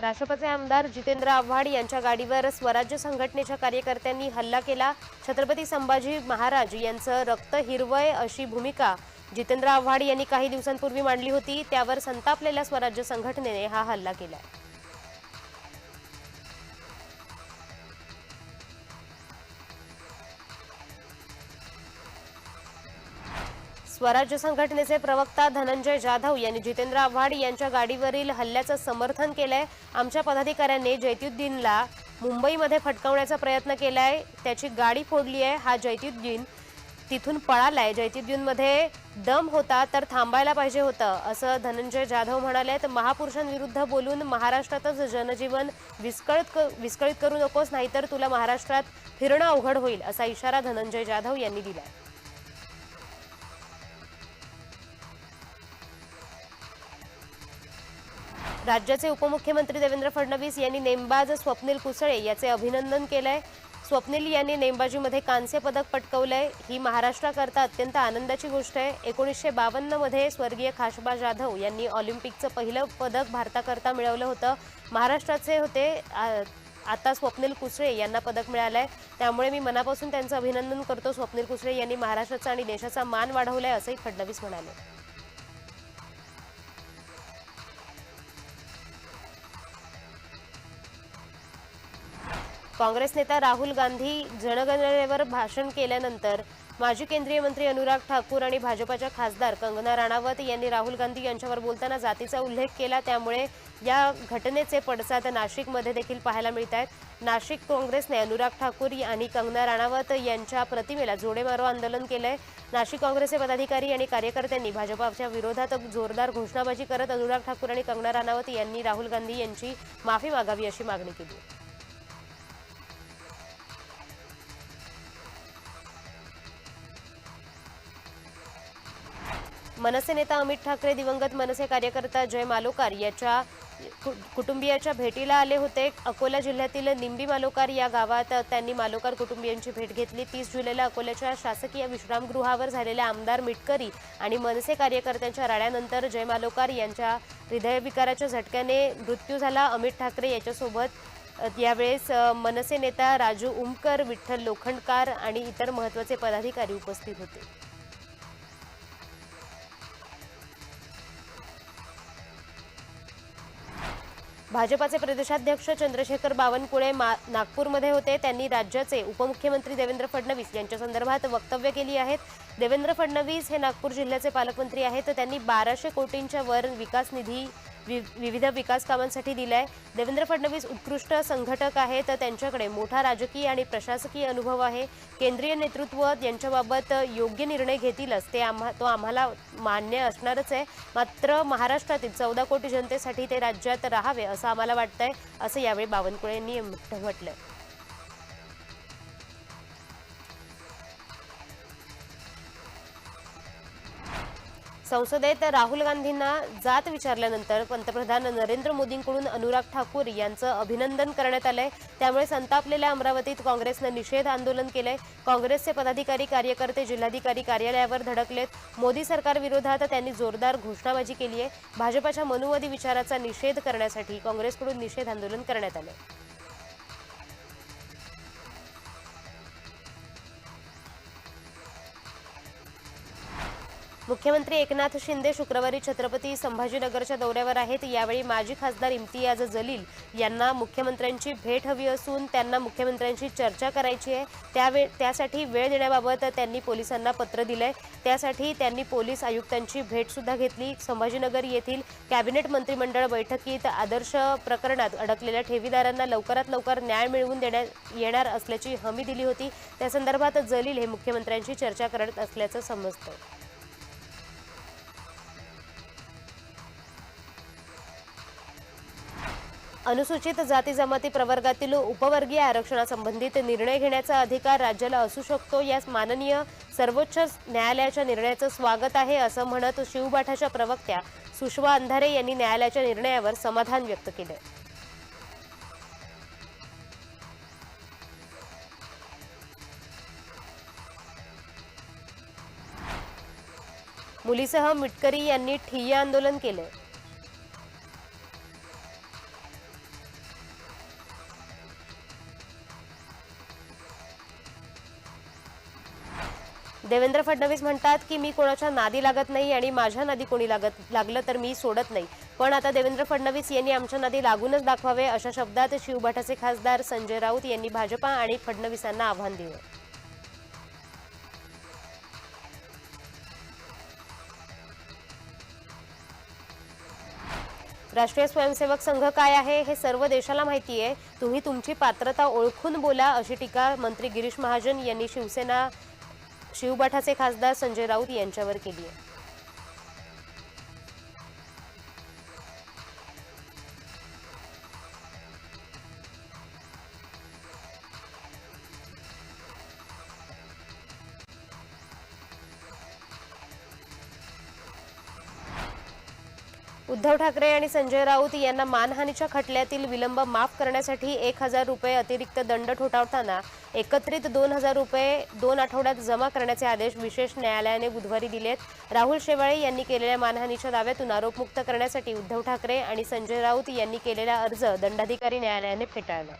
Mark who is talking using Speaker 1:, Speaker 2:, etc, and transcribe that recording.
Speaker 1: राष्ट्रपती आमदार जितेंद्र आव्हाड यांच्या गाडीवर स्वराज्य संघटनेच्या कार्यकर्त्यांनी हल्ला केला. छत्रपती संभाजी महाराज यांचं रक्त हिरवय अशी भूमिका जितेंद्र आव्हाड यांनी काही दिवसांपूर्वी मांडली होती. त्यावर संतापलेल्या स्वराज्य संघटनेने हा हल्ला केलाय. स्वराज्य संघटनेचे प्रवक्ता धनंजय जाधव यांनी जितेंद्र आव्हाड यांच्या गाडीवरील हल्ल्याचं समर्थन केलंय. आमच्या पदाधिकाऱ्यांनी जैत्युद्दीनला मुंबईमध्ये फटकावण्याचा प्रयत्न केलाय. त्याची गाडी फोडली आहे. हा जैत्युद्दीन तिथून पळालाय. जैत्युद्दीनमध्ये दम होता तर थांबायला पाहिजे होतं असं धनंजय जाधव म्हणाले तर महापुरुषांविरुद्ध बोलून महाराष्ट्रातच जनजीवन विस्कळीत क- विस्कळीत करू नकोस नाहीतर तुला महाराष्ट्रात फिरणं अवघड होईल असा इशारा धनंजय जाधव यांनी दिलाय. राज्याचे उपमुख्यमंत्री देवेंद्र फडणवीस यांनी नेमबाज स्वप्नील कुसळे याचे अभिनंदन केलंय. स्वप्नील यांनी नेमबाजीमध्ये कांस्य पदक पटकवलंय. ही महाराष्ट्राकरता अत्यंत आनंदाची गोष्ट आहे. एकोणीसशे बावन्नमध्ये स्वर्गीय खाशबा जाधव यांनी ऑलिम्पिकचं पहिलं पदक भारताकरता मिळवलं होतं. महाराष्ट्राचे होते. आ- आता स्वप्नील कुसळे यांना पदक मिळालंय. त्यामुळे मी मनापासून त्यांचं अभिनंदन करतो. स्वप्नील कुसळे यांनी महाराष्ट्राचा आणि देशाचा मान वाढवलाय असंही फडणवीस म्हणाले. काँग्रेस नेता राहुल गांधी जनगणनेवर भाषण केल्यानंतर माजी केंद्रीय मंत्री अनुराग ठाकूर आणि भाजपाच्या खासदार कंगना राणावत यांनी राहुल गांधी यांच्यावर बोलताना जातीचा उल्लेख केला. त्यामुळे या घटनेचे पडसाद नाशिकमध्ये देखील पाहायला मिळत आहेत. नाशिक काँग्रेसने अनुराग ठाकूर आणि कंगना राणावत यांच्या प्रतिमेला जोडेमारो आंदोलन केलंय. नाशिक काँग्रेसचे पदाधिकारी आणि कार्यकर्त्यांनी भाजपाच्या विरोधात जोरदार घोषणाबाजी करत अनुराग ठाकूर आणि कंगना राणावत यांनी राहुल गांधी यांची माफी मागावी अशी मागणी केली. मनसे नेता अमित ठाकरे दिवंगत मनसे कार्यकर्ता जय मालोकार याच्या कुटुंबियाच्या भेटीला आले होते. अकोला जिल्ह्यातील निंबी मालोकार या गावात त्यांनी मालोकार कुटुंबियांची भेट घेतली. तीस जुलैला अकोल्याच्या शासकीय विश्रामगृहावर झालेल्या आमदार मिटकरी आणि मनसे कार्यकर्त्यांच्या राड्यानंतर जय मालोकार यांच्या हृदयविकाराच्या झटक्याने मृत्यू झाला. अमित ठाकरे याच्यासोबत यावेळेस मनसे नेता राजू उमकर विठ्ठल लोखंडकार आणि इतर महत्त्वाचे पदाधिकारी उपस्थित होते. भाजपाचे प्रदेशाध्यक्ष चंद्रशेखर बावनकुळे मा- नागपूरमध्ये होते. त्यांनी राज्याचे उपमुख्यमंत्री देवेंद्र फडणवीस यांच्या संदर्भात वक्तव्य केली आहेत. देवेंद्र फडणवीस हे नागपूर जिल्ह्याचे पालकमंत्री आहेत. त्यांनी बाराशे कोटींच्या वर विकास निधी विविध विकास कामांसाठी दिलाय. देवेंद्र फडणवीस उत्कृष्ट संघटक आहे तर त्यांच्याकडे मोठा राजकीय आणि प्रशासकीय अनुभव आहे. केंद्रीय नेतृत्व यांच्याबाबत योग्य निर्णय घेतीलच. ते आम्हा तो आम्हाला मान्य असणारच आहे. मात्र महाराष्ट्रातील चौदा कोटी जनतेसाठी ते राज्यात राहावे असं आम्हाला वाटतंय असं यावेळी बावनकुळे यांनी आहे संसदेत राहुल गांधींना जात विचारल्यानंतर पंतप्रधान नरेंद्र मोदींकडून अनुराग ठाकूर यांचं अभिनंदन करण्यात आलंय. त्यामुळे संतापलेल्या अमरावतीत काँग्रेसनं निषेध आंदोलन केलंय. काँग्रेसचे पदाधिकारी कार्यकर्ते जिल्हाधिकारी कार्यालयावर धडकलेत. मोदी सरकारविरोधात त्यांनी जोरदार घोषणाबाजी केली आहे भाजपाच्या मनुवादी विचाराचा निषेध करण्यासाठी काँग्रेसकडून निषेध आंदोलन करण्यात आलं मुख्यमंत्री एकनाथ शिंदे शुक्रवारी छत्रपती संभाजीनगरच्या दौऱ्यावर आहेत. यावेळी माजी खासदार इम्तियाज जलील यांना मुख्यमंत्र्यांची भेट हवी असून त्यांना मुख्यमंत्र्यांशी चर्चा करायची आहे. त्यावे त्यासाठी वेळ देण्याबाबत त्यांनी पोलिसांना पत्र दिलंय. त्यासाठी त्यांनी पोलीस आयुक्तांची भेटसुद्धा घेतली. संभाजीनगर येथील कॅबिनेट मंत्रिमंडळ बैठकीत आदर्श प्रकरणात अडकलेल्या ठेवीदारांना लवकरात लवकर न्याय मिळवून देण्यात येणार असल्याची हमी दिली होती. त्या संदर्भात जलील हे मुख्यमंत्र्यांशी चर्चा करत असल्याचं समजतं अनुसूचित जाती जमाती प्रवर्गातील उपवर्गीय आरक्षणासंबंधित निर्णय घेण्याचा अधिकार राज्याला असू शकतो. यास माननीय सर्वोच्च न्यायालयाच्या निर्णयाचं स्वागत आहे असं म्हणत शिवबाठाच्या प्रवक्त्या सुषमा अंधारे यांनी न्यायालयाच्या निर्णयावर समाधान व्यक्त केलं. मुलीसह मिटकरी यांनी ठिय्या आंदोलन केलं. देवेंद्र फडणवीस म्हणतात की मी कोणाच्या नादी लागत नाही आणि माझ्या नादी कोणी लागत लागलं तर मी सोडत नाही. पण आता देवेंद्र फडणवीस यांनी आमच्या नादी लागूनच दाखवावे अशा शब्दात शिवभाटाचे खासदार संजय राऊत यांनी भाजपा आणि फडणवीसांना आव्हान दिलं. राष्ट्रीय स्वयंसेवक संघ काय आहे हे सर्व देशाला माहिती आहे. तुम्ही तुमची पात्रता ओळखून बोला अशी टीका मंत्री गिरीश महाजन यांनी शिवसेना शिवबाठाचे खासदार संजय राऊत यांच्यावर केली आहे. उद्धव ठाकरे आणि संजय राऊत यांना मानहानीच्या खटल्यातील विलंब माफ करण्यासाठी एक हजार रुपये अतिरिक्त दंड ठोठावताना एकत्रित दोन हजार रुपये दोन आठवड्यात जमा करण्याचे आदेश विशेष न्यायालयाने बुधवारी दिलेत राहुल शेवाळे यांनी केलेल्या मानहानीच्या दाव्यातून आरोपमुक्त करण्यासाठी उद्धव ठाकरे आणि संजय राऊत यांनी केलेला अर्ज दंडाधिकारी न्यायालयाने फेटाळला.